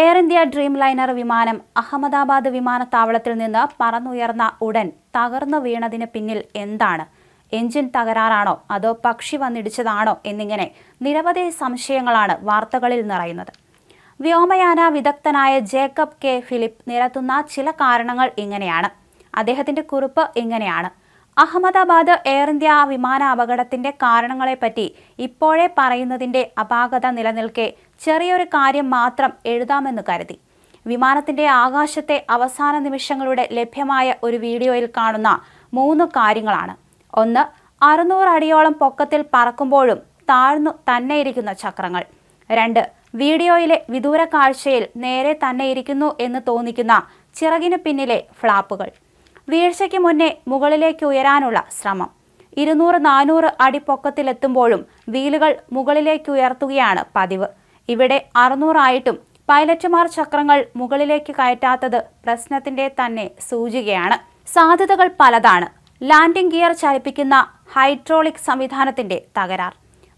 Air India dream liner വിമാനം അഹമ്മദാബാദ് വിമാനത്താവളത്തിൽ നിന്ന് പറന്നുയർന്ന ഉടൻ തകർന്നു വീണതിന് പിന്നിൽ എന്താണ്? എഞ്ചിൻ തകരാറാണോ? അതോ പക്ഷി വന്നിടിച്ചതാണോ? എന്നിങ്ങനെ നിരവധി സംശയങ്ങളാണ് വാർത്തകളിൽ നിറയുന്നത്. വ്യോമയാന വിദഗ്ധനായ ജേക്കബ് കെ ഫിലിപ്പ് നിരത്തുന്ന ചില കാരണങ്ങൾ ഇങ്ങനെയാണ്. അദ്ദേഹത്തിന്റെ കുറിപ്പ് ഇങ്ങനെയാണ്. അഹമ്മദാബാദ് എയർ ഇന്ത്യ വിമാന അപകടത്തിന്റെ കാരണങ്ങളെപ്പറ്റി ഇപ്പോഴേ പറയുന്നതിന്റെ അപാകത നിലനിൽക്കെ ചെറിയൊരു കാര്യം മാത്രം എഴുതാമെന്ന് കരുതി. വിമാനത്തിന്റെ ആകാശത്തെ അവസാന നിമിഷങ്ങളുടെ ലഭ്യമായ ഒരു വീഡിയോയിൽ കാണുന്ന മൂന്ന് കാര്യങ്ങളാണ്. ഒന്ന് അറുന്നൂറ് അടിയോളം പൊക്കത്തിൽ പറക്കുമ്പോഴും താഴ്ന്നു തന്നെയിരിക്കുന്ന ചക്രങ്ങൾ. രണ്ട് വീഡിയോയിലെ വിദൂര കാഴ്ചയിൽ നേരെ തന്നെയിരിക്കുന്നു എന്ന് തോന്നിക്കുന്ന ചിറകിന് പിന്നിലെ ഫ്ലാപ്പുകൾ. വീഴ്ചയ്ക്ക് മുന്നേ മുകളിലേക്ക് ഉയരാനുള്ള ശ്രമം. ഇരുന്നൂറ് നാനൂറ് അടി പൊക്കത്തിലെത്തുമ്പോഴും വീലുകൾ മുകളിലേക്ക് ഉയർത്തുകയാണ് പതിവ്. ഇവിടെ അറുന്നൂറായിട്ടും പൈലറ്റുമാർ ചക്രങ്ങൾ മുകളിലേക്ക് കയറ്റാത്തത് പ്രശ്നത്തിന്റെ തന്നെ സൂചികയാണ്. സാധ്യതകൾ പലതാണ്. ലാൻഡിംഗ് ഗിയർ ചലിപ്പിക്കുന്ന ഹൈഡ്രോളിക് സംവിധാനത്തിന്റെ തകരാർ.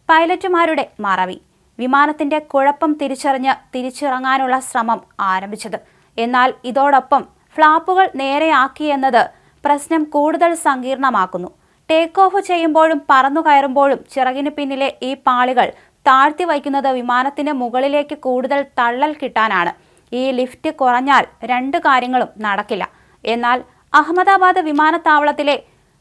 പൈലറ്റുമാരുടെ മറവി. വിമാനത്തിന്റെ കുഴപ്പം തിരിച്ചറിഞ്ഞ് തിരിച്ചിറങ്ങാനുള്ള ശ്രമം ആരംഭിച്ചത്. എന്നാൽ ഇതോടൊപ്പം ഫ്ലാപ്പുകൾ നേരെയാക്കിയെന്നത് പ്രശ്നം കൂടുതൽ സങ്കീർണമാക്കുന്നു. ടേക്ക് ഓഫ് ചെയ്യുമ്പോഴും പറന്നു കയറുമ്പോഴും ചിറകിന് പിന്നിലെ ഈ പാളികൾ താഴ്ത്തി വയ്ക്കുന്നത് വിമാനത്തിന് മുകളിലേക്ക് കൂടുതൽ തള്ളൽ കിട്ടാനാണ്. ഈ ലിഫ്റ്റ് കുറഞ്ഞാൽ രണ്ട് കാര്യങ്ങളും നടക്കില്ല. എന്നാൽ അഹമ്മദാബാദ് വിമാനത്താവളത്തിലെ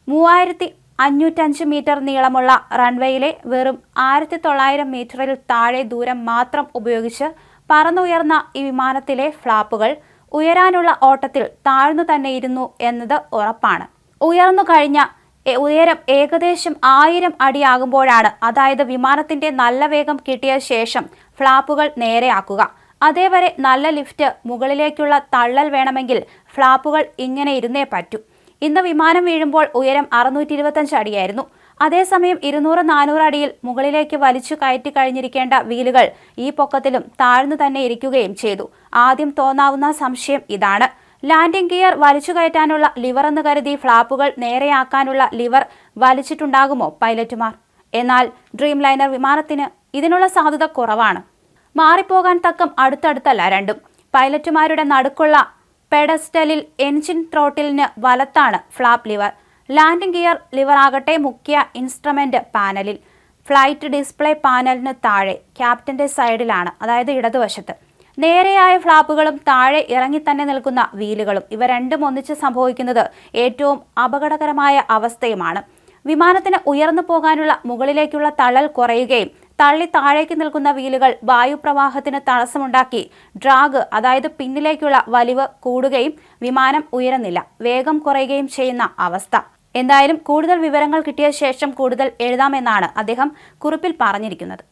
മൂവായിരത്തി അഞ്ഞൂറ്റഞ്ച് മീറ്റർ നീളമുള്ള റൺവേയിലെ വെറും ആയിരത്തി തൊള്ളായിരം മീറ്ററിൽ താഴെ ദൂരം മാത്രം ഉപയോഗിച്ച് പറന്നുയർന്ന ഈ വിമാനത്തിലെ ഫ്ലാപ്പുകൾ ഉയരാനുള്ള ഓട്ടത്തിൽ താഴ്ന്നു തന്നെ ഇരുന്നു എന്നത് ഉറപ്പാണ്. ഉയർന്നു കഴിഞ്ഞ ഉയരം ഏകദേശം ആയിരം അടിയാകുമ്പോഴാണ് അതായത് വിമാനത്തിന്റെ നല്ല വേഗം കിട്ടിയ ശേഷം ഫ്ലാപ്പുകൾ നേരെയാക്കുക അതേവരെ നല്ല ലിഫ്റ്റ് മുകളിലേക്കുള്ള തള്ളൽ വേണമെങ്കിൽ ഫ്ലാപ്പുകൾ ഇങ്ങനെ ഇരുന്നേ പറ്റൂ. ഇന്ന് വിമാനം വീഴുമ്പോൾ ഉയരം അറുന്നൂറ്റി ഇരുപത്തഞ്ച് അടിയായിരുന്നു. അതേസമയം ഇരുന്നൂറ് നാനൂറ് അടിയിൽ മുകളിലേക്ക് വലിച്ചു കയറ്റി കഴിഞ്ഞിരിക്കേണ്ട വീലുകൾ ഈ പൊക്കത്തിലും താഴ്ന്നു തന്നെ ഇരിക്കുകയും ചെയ്തു. ആദ്യം തോന്നാവുന്ന സംശയം ഇതാണ്. ലാൻഡിംഗ് ഗിയർ വലിച്ചു കയറ്റാനുള്ള ലിവർ എന്ന് കരുതി ഫ്ലാപ്പുകൾ നേരെയാക്കാനുള്ള ലിവർ വലിച്ചിട്ടുണ്ടാകുമോ പൈലറ്റുമാർ? എന്നാൽ ഡ്രീം ലൈനർ വിമാനത്തിന് ഇതിനുള്ള സാധ്യത കുറവാണ്. മാറിപ്പോകാൻ തക്കം അടുത്തടുത്തല്ല രണ്ടും. പൈലറ്റുമാരുടെ നടുക്കുള്ള പെഡസ്റ്റലിൽ എൻജിൻ ത്രോട്ടിലിന് വലത്താണ് flap lever. Landing gear lever ആകട്ടെ മുഖ്യ ഇൻസ്ട്രുമെന്റ് പാനലിൽ. ഫ്ലൈറ്റ് ഡിസ്പ്ലേ പാനലിന് താഴെ ക്യാപ്റ്റന്റെ സൈഡിലാണ് അതായത് ഇടതുവശത്ത്. നേരെയായ ഫ്ലാപ്പുകളും താഴെ ഇറങ്ങി തന്നെ നിൽക്കുന്ന വീലുകളും. ഇവ രണ്ടും ഒന്നിച്ച് സംഭവിക്കുന്നത് ഏറ്റവും അപകടകരമായ അവസ്ഥയുമാണ്. വിമാനത്തിന് ഉയർന്നു പോകാനുള്ള മുകളിലേക്കുള്ള തള്ളൽ കുറയുകയും തള്ളി താഴേക്ക് നിൽക്കുന്ന വീലുകൾ വായുപ്രവാഹത്തിന് തടസ്സമുണ്ടാക്കി ഡ്രാഗ് അതായത് പിന്നിലേക്കുള്ള വലിവ് കൂടുകയും വിമാനം ഉയരുന്നില്ല. വേഗം കുറയുകയും ചെയ്യുന്ന അവസ്ഥ. എന്തായാലും കൂടുതൽ വിവരങ്ങൾ കിട്ടിയ ശേഷം കൂടുതൽ എഴുതാമെന്നാണ് അദ്ദേഹം കുറിപ്പിൽ പറഞ്ഞിരിക്കുന്നത്